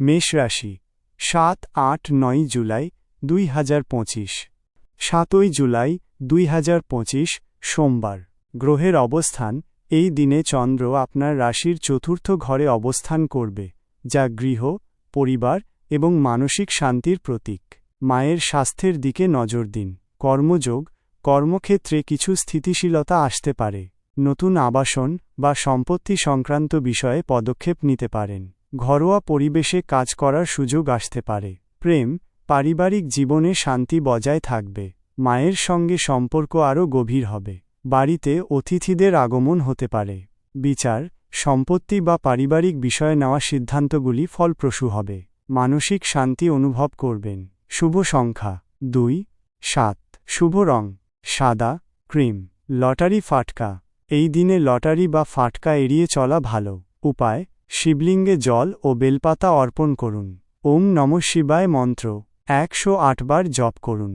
মেষ রাশি, সাত, আট, নয় জুলাই দুই হাজার পঁচিশ। সাতই জুলাই দুই হাজার পঁচিশ, সোমবার। গ্রহের অবস্থান, এই দিনে চন্দ্র আপনার রাশির চতুর্থ ঘরে অবস্থান করবে, যা গৃহ, পরিবার এবং মানসিক শান্তির প্রতীক। মায়ের স্বাস্থ্যের দিকে নজর দিন। কর্মযোগ, কর্মক্ষেত্রে কিছু স্থিতিশীলতা আসতে পারে। নতুন আবাসন বা সম্পত্তি সংক্রান্ত বিষয়ে পদক্ষেপ নিতে পারেন। ঘরোয়া পরিবেশে কাজ করার সুযোগ আসতে পারে। প্রেম, পারিবারিক জীবনে শান্তি বজায় থাকবে। মায়ের সঙ্গে সম্পর্ক আরও গভীর হবে। বাড়িতে অতিথিদের আগমন হতে পারে। বিচার, সম্পত্তি বা পারিবারিক বিষয়ে নেওয়া সিদ্ধান্তগুলি ফলপ্রসূ হবে। মানসিক শান্তি অনুভব করবেন। শুভ সংখ্যা, দুই, সাত। শুভ রং, সাদা, ক্রিম। লটারি ফাটকা। এই দিনে লটারি বা ফাটকা এড়িয়ে চলা ভালো। উপায় শিবলিঙ্গে জল ও বেলপাতা অর্পণ করুন। ওম নম শিবায় মন্ত্র। একশো আটবার জপ করুন।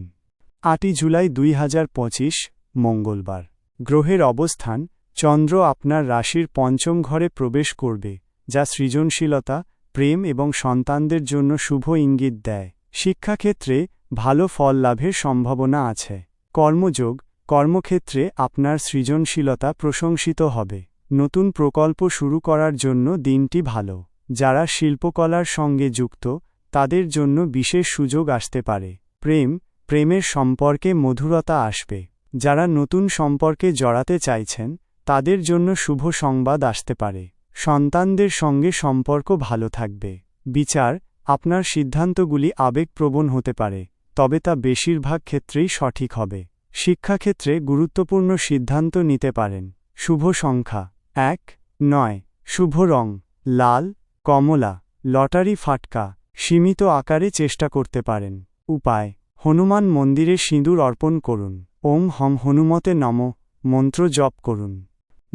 আটই জুলাই দুই হাজার পঁচিশ, মঙ্গলবার। গ্রহের অবস্থান, চন্দ্র আপনার রাশির পঞ্চম ঘরে প্রবেশ করবে, যা সৃজনশীলতা, প্রেম এবং সন্তানদের জন্য শুভ ইঙ্গিত দেয়। শিক্ষাক্ষেত্রে ভালো ফল লাভের সম্ভাবনা আছে। কর্মযোগ, কর্মক্ষেত্রে আপনার সৃজনশীলতা প্রশংসিত হবে। নতুন প্রকল্প শুরু করার জন্য দিনটি ভালো। যারা শিল্পকলার সঙ্গে যুক্ত, তাদের জন্য বিশেষ সুযোগ আসতে পারে। প্রেম, প্রেমের সম্পর্কে মধুরতা আসবে। যারা নতুন সম্পর্কে জড়াতে চাইছেন, তাদের জন্য শুভ সংবাদ আসতে পারে। সন্তানদের সঙ্গে সম্পর্ক ভালো থাকবে। বিচার, আপনার সিদ্ধান্তগুলি আবেগপ্রবণ হতে পারে, তবে তা বেশিরভাগ ক্ষেত্রেই সঠিক হবে। শিক্ষাক্ষেত্রে গুরুত্বপূর্ণ সিদ্ধান্ত নিতে পারেন। শুভ সংখ্যা। এক, নয়, শুভ রং, লাল, কমলা, লটারি ফাটকা, সীমিত আকারে চেষ্টা করতে পারেন। উপায়, হনুমান মন্দিরে সিঁদুর অর্পণ করুন। ওম হম হনুমতে নম, মন্ত্র জপ করুন।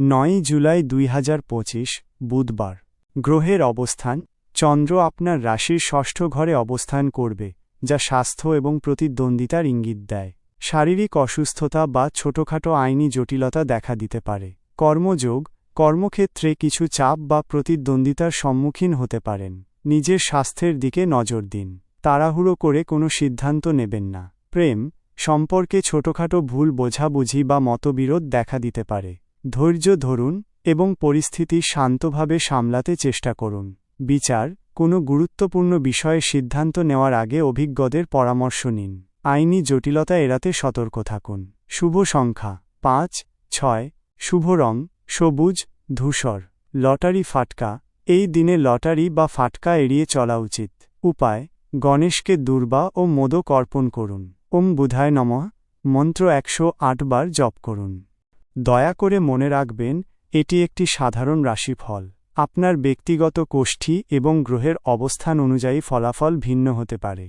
নয় জুলাই দুই হাজার পঁচিশ, বুধবার। গ্রহের অবস্থান, চন্দ্র আপনার রাশির ষষ্ঠ ঘরে অবস্থান করবে, যা স্বাস্থ্য এবং প্রতিদ্বন্দ্বিতার ইঙ্গিত দেয়। শারীরিক অসুস্থতা বা ছোটখাটো আইনি জটিলতা দেখা দিতে পারে। কর্মযোগ কর্মক্ষেত্রে কিছু চাপ বা প্রতিদ্বন্দ্বিতার সম্মুখীন হতে পারেন। নিজের স্বাস্থ্যের দিকে নজর দিন। তাড়াহুড়ো করে কোনো সিদ্ধান্ত নেবেন না। প্রেম, সম্পর্কে ছোটখাটো ভুল বোঝাবুঝি বা মতবিরোধ দেখা দিতে পারে। ধৈর্য ধরুন এবং পরিস্থিতি শান্তভাবে সামলাতে চেষ্টা করুন। বিচার, কোনো গুরুত্বপূর্ণ বিষয়ে সিদ্ধান্ত নেওয়ার আগে অভিজ্ঞদের পরামর্শ নিন। আইনি জটিলতা এড়াতে সতর্ক থাকুন। শুভ সংখ্যা, পাঁচ, ছয়, শুভ রং সবুজ, ধূসর, লটারি ফাটকা, এই দিনে লটারি বা ফাটকা এড়িয়ে চলা উচিত। উপায়, গণেশকে দুর্বা ও মোদক অর্পণ করুন। ওম বুধায় নমঃ, মন্ত্র একশো বার জপ করুন। দয়া করে মনে রাখবেন, এটি একটি সাধারণ রাশিফল। আপনার ব্যক্তিগত কোষ্ঠী এবং গ্রহের অবস্থান অনুযায়ী ফলাফল ভিন্ন হতে পারে।